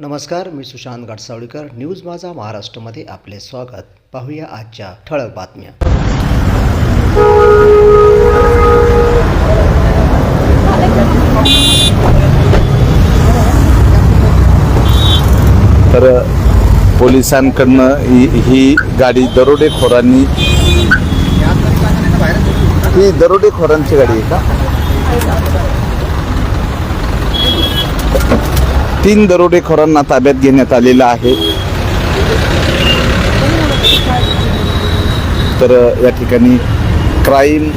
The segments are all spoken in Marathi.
नमस्कार मी सुशांत गाडसावळीकर न्यूज माझा महाराष्ट्रमध्ये आपले स्वागत. पाहूया आजच्या ठळक बातम्या. तर पोलिसांकडनं ही ही गाडी दरोडेखोरांनी ही दरोडेखोरांची गाडी आहे का? तीन दरोडेखोरांना ताब्यात घेण्यात आलेलं आहे. तर या ठिकाणी क्राईम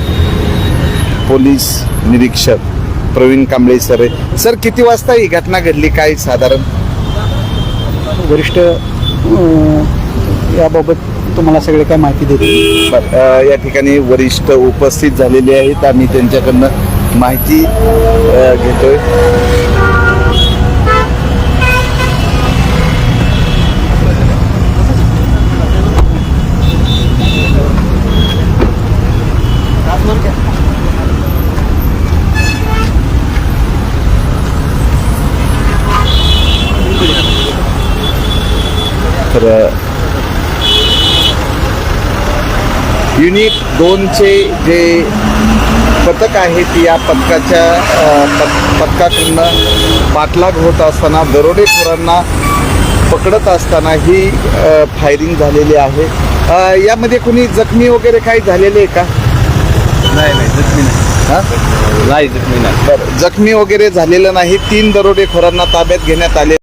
पोलीस निरीक्षक प्रवीण कांबळे सर. सर किती वाजता ही घटना घडली? काय साधारण? वरिष्ठ याबाबत तुम्हाला सगळे काय माहिती अ, या ठिकाणी वरिष्ठ उपस्थित झालेले आहेत. आम्ही त्यांच्याकडनं माहिती घेतोय. तर युनिट दोनचे जे पथक आहेत या पथकाच्या पथ- पथकाकडनं पाठलाग होत असताना दरोडेखोरांना पकडत असताना ही फायरिंग झालेली आहे. यामध्ये कुणी जखमी वगैरे काही झालेले आहे का? नाही नाही जखमी नाही. हा? नाही जखमी नाही. बरं जखमी वगैरे झालेलं नाही. तीन दरोडेखोरांना ताब्यात घेण्यात आले